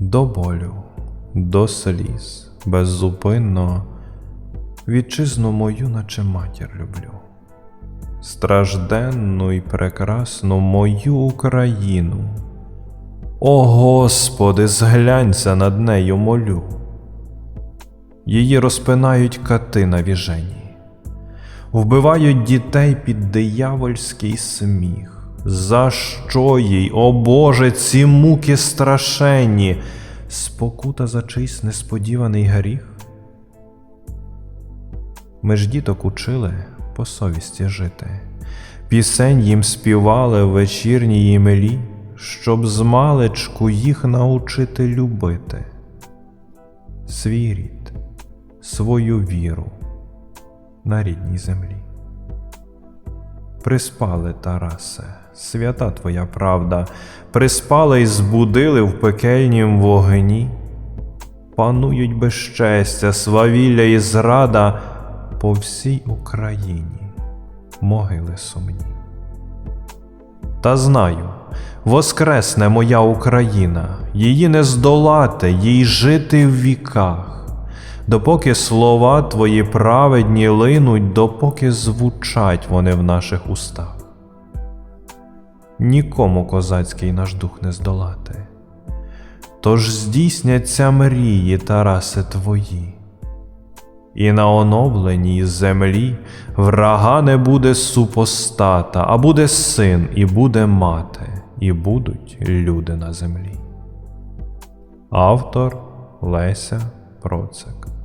до болю, до сліз, беззупинно, вітчизну мою, наче матір люблю. Стражденну і прекрасну мою Україну. О Господи, зглянься над нею молю. Її розпинають кати на віжені, вбивають дітей під диявольський сміх. За що їй, о Боже, ці муки страшенні, спокута за чийсь несподіваний гріх? Ми ж діток учили по совісті жити, пісень їм співали в вечірній імелі, щоб з маличку їх научити любити. Свій рід, свою віру на рідній землі. Приспали, Тарасе, свята твоя правда, приспали й збудили в пекельнім вогні. Панують безчестя, свавілля і зрада по всій Україні, могили сумні. Та знаю, воскресне моя Україна, її не здолати, їй жити в віках, допоки слова твої праведні линуть, допоки звучать вони в наших устах. Нікому козацький наш дух не здолати. Тож здійсняться мрії, Тараси твої, і на оновленій землі врага не буде супостата, а буде син, і буде мати, і будуть люди на землі. Автор Леся Процик